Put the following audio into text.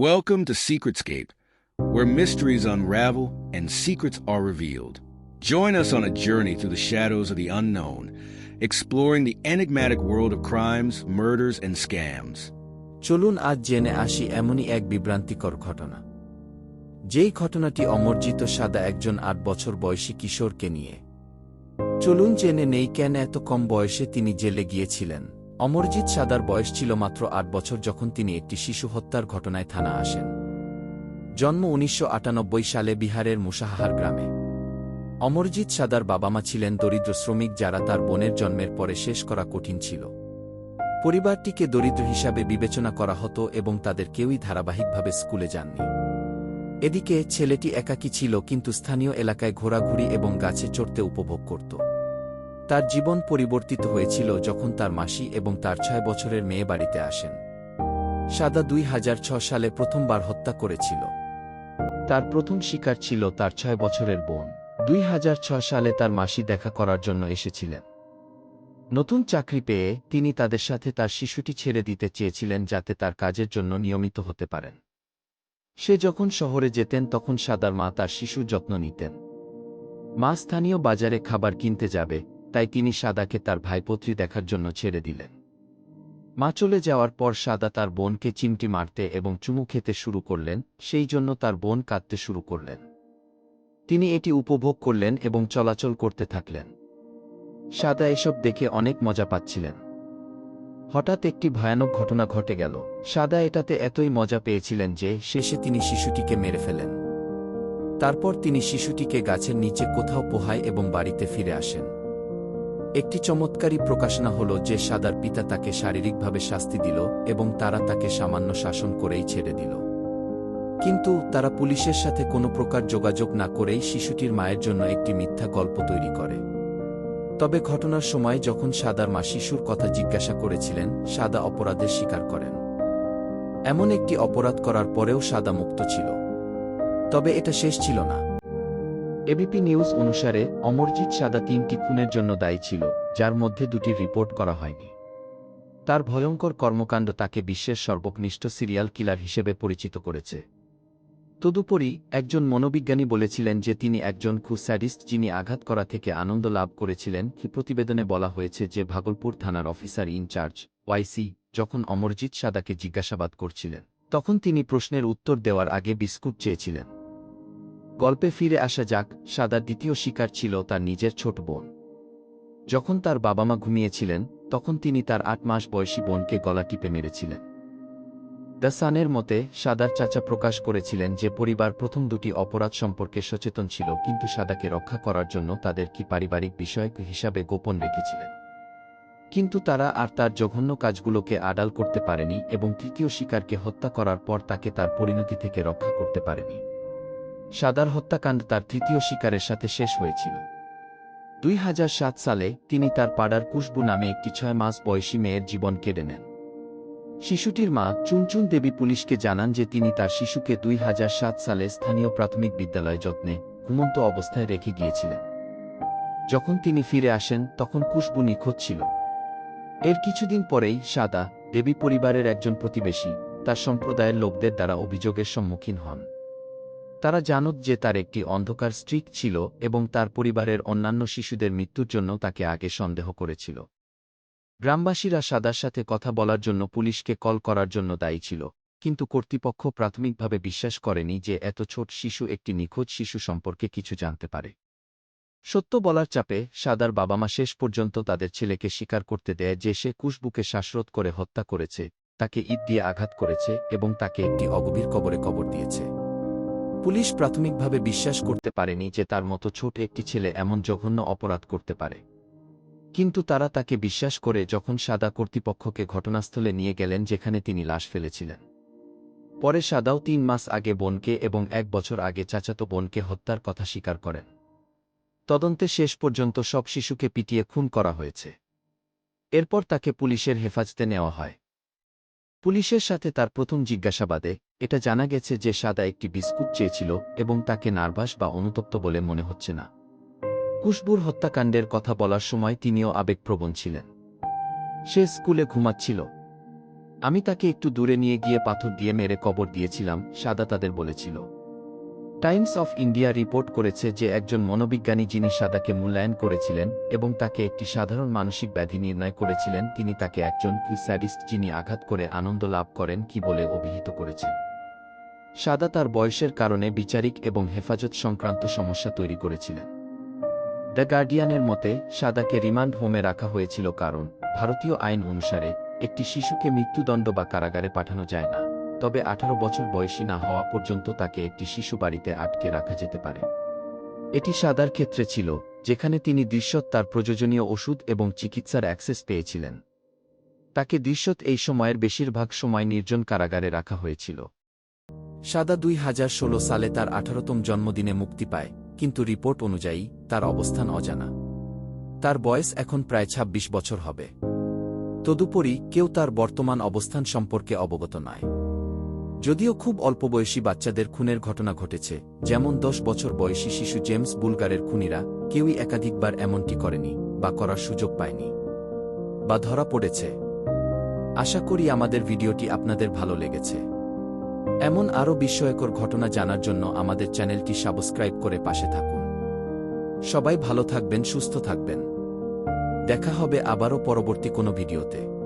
Welcome to Secretscape, where mysteries unravel and secrets are revealed. Join us on a journey through the shadows of the unknown, exploring the enigmatic world of crimes, murders, and scams. চলুন আজ জেনে আসি এমনই এক বিভ্রান্তিকর ঘটনা যেই ঘটনাটি অমর্জিত সাদা একজন আট বছর বয়সী কিশোরকে নিয়ে চলুন জেনে নেই কেন এত কম বয়সে তিনি জেলে গিয়েছিলেন অমরজিৎ সাদার বয়স ছিল মাত্র আট বছর যখন তিনি একটি শিশু হত্যার ঘটনায় থানা আসেন। জন্ম উনিশশো আটানব্বই সালে বিহারের মুসাহার গ্রামে। অমরজিৎ সাদার বাবা মা ছিলেন দরিদ্র শ্রমিক যারা তার বোনের জন্মের পরে শেষ করা কঠিন ছিল। পরিবারটিকে দরিদ্র হিসাবে বিবেচনা করা হতো এবং তাদের কেউই ধারাবাহিকভাবে স্কুলে যাননি। এদিকে ছেলেটি একাকী ছিল কিন্তু স্থানীয় এলাকায় ঘোরাঘুরি এবং গাছে চড়তে উপভোগ করত। তার জীবন পরিবর্তিত হয়েছিল যখন তার মাসি এবং তার ছয় বছরের মেয়ে বাড়িতে আসেন। সাদা দুই সালে প্রথমবার হত্যা করেছিল। তার প্রথম শিকার ছিল তার ছয় বছরের বোন। দুই হাজার ছয় সালে তার মাসি দেখা করার জন্য এসেছিলেন। নতুন চাকরি পেয়ে তিনি তাদের সাথে তার শিশুটি ছেড়ে দিতে চেয়েছিলেন যাতে তার কাজের জন্য নিয়মিত হতে পারেন। সে যখন শহরে যেতেন তখন সাদার মা তার শিশুর যত্ন নিতেন। মা স্থানীয় বাজারে খাবার কিনতে যাবে তাই তিনি সাদাকে তার ভাইপত্রী দেখার জন্য ছেড়ে দিলেন। মা চলে যাওয়ার পর সাদা তার বোনকে চিমটি মারতে এবং চুমু খেতে শুরু করলেন, সেই জন্য তার বোন কাঁদতে শুরু করলেন। তিনি এটি উপভোগ করলেন এবং চলাচল করতে থাকলেন। সাদা এসব দেখে অনেক মজা পাচ্ছিলেন। হঠাৎ একটি ভয়ানক ঘটনা ঘটে গেল। সাদা এটাতে এতই মজা পেয়েছিলেন যে শেষে তিনি শিশুটিকে মেরে ফেলেন। তারপর তিনি শিশুটিকে গাছের নিচে কোথাও পোহায় এবং বাড়িতে ফিরে আসেন। একটি চমৎকারী প্রকাশনা হল যে সাদার পিতা তাকে শারীরিকভাবে শাস্তি দিল এবং তারা তাকে সামান্য শাসন করেই ছেড়ে দিল। কিন্তু তারা পুলিশের সাথে কোনো প্রকার যোগাযোগ না করেই শিশুটির মায়ের জন্য একটি মিথ্যা গল্প তৈরি করে। তবে ঘটনার সময় যখন সাদার মা শিশুর কথা জিজ্ঞাসা করেছিলেন, সাদা অপরাধের স্বীকার করেন। এমন একটি অপরাধ করার পরেও সাদা মুক্ত ছিল। তবে এটা শেষ ছিল না। এবিপি নিউজ অনুসারে, অমরজিৎ সাদা তিনটি খুনের জন্য দায়ী ছিল, যার মধ্যে দুটি রিপোর্ট করা হয়নি। তার ভয়ঙ্কর কর্মকাণ্ড তাকে বিশ্বের সর্বকনিষ্ঠ সিরিয়াল কিলার হিসেবে পরিচিত করেছে। তদুপরি, একজন মনোবিজ্ঞানী বলেছিলেন যে তিনি একজন খুস্যাডিস্ট যিনি আঘাত করা থেকে আনন্দ লাভ করেছিলেন, কি প্রতিবেদনে বলা হয়েছে যে ভাগলপুর থানার অফিসার ইনচার্জ ওয়াইসি যখন অমরজিৎ সাদাকে জিজ্ঞাসাবাদ করছিলেন, তখন তিনি প্রশ্নের উত্তর দেওয়ার আগে বিস্কুট চেয়েছিলেন। গল্পে ফিরে আসা যাক, সাদার দ্বিতীয় শিকার ছিল তার নিজের ছোট বোন। যখন তার বাবা মা ঘুমিয়েছিলেন, তখন তিনি তার আট মাস বয়সী বোনকে গলা টিপে মেরেছিলেন। দ্য সানের মতে, সাদার চাচা প্রকাশ করেছিলেন যে পরিবার প্রথম দুটি অপরাধ সম্পর্কে সচেতন ছিল, কিন্তু সাদাকে রক্ষা করার জন্য তাদের কি পারিবারিক বিষয় হিসাবে গোপন রেখেছিলেন। কিন্তু তারা আর তার জঘন্য কাজগুলোকে আড়াল করতে পারেনি এবং তৃতীয় শিকারকে হত্যা করার পর তাকে তার পরিণতি থেকে রক্ষা করতে পারেনি। সাদার হত্যাকাণ্ড তার তৃতীয় শিকারের সাথে শেষ হয়েছিল। দুই হাজার সাত সালে তিনি তার পাড়ার কুশবু নামে একটি ছয় মাস বয়সী মেয়ের জীবন কেড়ে নেন। শিশুটির মা চুনচুন দেবী পুলিশকে জানান যে তিনি তার শিশুকে দুই হাজার সাত সালে স্থানীয় প্রাথমিক বিদ্যালয়ে যত্নে ঘুমন্ত অবস্থায় রেখে গিয়েছিলেন। যখন তিনি ফিরে আসেন, তখন কুশবু নিখোঁজ ছিল। এর কিছুদিন পরেই সাদা দেবী পরিবারের একজন প্রতিবেশী তার সম্প্রদায়ের লোকদের দ্বারা অভিযোগের সম্মুখীন হন। তারা জানত যে তার একটি অন্ধকার স্ট্রিক ছিল এবং তার পরিবারের অন্যান্য শিশুদের মৃত্যুর জন্য তাকে আগে সন্দেহ করেছিল। গ্রামবাসীরা সাদার সাথে কথা বলার জন্য পুলিশকে কল করার জন্য দায়ী ছিল, কিন্তু কর্তৃপক্ষ প্রাথমিকভাবে বিশ্বাস করেনি যে এত ছোট শিশু একটি নিখোঁজ শিশু সম্পর্কে কিছু জানতে পারে। সত্য বলার চাপে সাদার বাবা মা শেষ পর্যন্ত তাদের ছেলেকে স্বীকার করতে দেয় যে সে কুশবুকে শ্বাসরোধ করে হত্যা করেছে, তাকে ঈদ দিয়ে আঘাত করেছে এবং তাকে একটি অগভীর কবরে কবর দিয়েছে। পুলিশ প্রাথমিকভাবে বিশ্বাস করতে পারেনি যে তার মতো ছোট একটি ছেলে এমন জঘন্য অপরাধ করতে পারে। কিন্তু তারা তাকে বিশ্বাস করে যখন সাদা কর্তৃপক্ষকে ঘটনাস্থলে নিয়ে গেলেন যেখানে তিনি লাশ ফেলেছিলেন। পরে সাদাও তিন মাস আগে বোনকে এবং এক বছর আগে চাচাতো বোনকে হত্যার কথা স্বীকার করেন। তদন্তে শেষ পর্যন্ত সব শিশুকে পিটিয়ে খুন করা হয়েছে। এরপর তাকে পুলিশের হেফাজতে নেওয়া হয়। পুলিশের সাথে তার প্রথম জিজ্ঞাসাবাদে এটা জানা গেছে যে সাদা একটি বিস্কুট চেয়েছিল এবং তাকে নার্ভাস বা অনুতপ্ত বলে মনে হচ্ছে না। কুশবুর হত্যাকাণ্ডের কথা বলার সময় তিনিও আবেগপ্রবণ ছিলেন। সে স্কুলে ঘুমাচ্ছিল। আমি তাকে একটু দূরে নিয়ে গিয়ে পাথর দিয়ে মেরে কবর দিয়েছিলাম, সাদা তাদের বলেছিল। টাইমস অফ ইন্ডিয়া রিপোর্ট করেছে যে একজন মনোবিজ্ঞানী যিনি সাদাকে মূল্যায়ন করেছিলেন এবং তাকে একটি সাধারণ মানসিক ব্যাধি নির্ণয় করেছিলেন, তিনি তাকে একজন স্যাডিস্ট যিনি আঘাত করে আনন্দ লাভ করেন কি বলে অভিহিত করেছেন সাদা তার বয়সের কারণে বিচারিক এবং হেফাজত সংক্রান্ত সমস্যা তৈরি করেছিলেন। দ্য গার্ডিয়ানের মতে, সাদাকে রিমান্ড হোমে রাখা হয়েছিল কারণ, ভারতীয় আইন অনুসারে, একটি শিশুকে মৃত্যুদণ্ড বা কারাগারে পাঠানো যায় না। তবে আঠারো বছর বয়সী না হওয়া পর্যন্ত তাকে একটি শিশু বাড়িতে আটকে রাখা যেতে পারে। এটি সাদার ক্ষেত্রে ছিল, যেখানে তিনি দৃশ্যত তার প্রয়োজনীয় ওষুধ এবং চিকিৎসার অ্যাক্সেস পেয়েছিলেন। তাকে দৃশ্যত এই সময়ের বেশিরভাগ সময় নির্জন কারাগারে রাখা হয়েছিল। সাদা দুই হাজার ষোলো সালে তার আঠারোতম জন্মদিনে মুক্তি পায়, কিন্তু রিপোর্ট অনুযায়ী তার অবস্থান অজানা। তার বয়স এখন প্রায় ২৬ বছর হবে। তদুপরি কেউ তার বর্তমান অবস্থান সম্পর্কে অবগত নয়। যদিও খুব অল্প বয়সী বাচ্চাদের খুনের ঘটনা ঘটেছে, যেমন দশ বছর বয়সী শিশু জেমস বুলগারের খুনিরা কেউই একাধিকবার এমনটি করেনি বা করার সুযোগ পায়নি বা ধরা পড়েছে। আশা করি আমাদের ভিডিওটি আপনাদের ভালো লেগেছে। এমন আরও বিস্ময়কর ঘটনা জানার জন্য আমাদের চ্যানেলটি সাবস্ক্রাইব করে পাশে থাকুন। সবাই ভালো থাকবেন, সুস্থ থাকবেন। দেখা হবে আবারও পরবর্তী কোনো ভিডিওতে।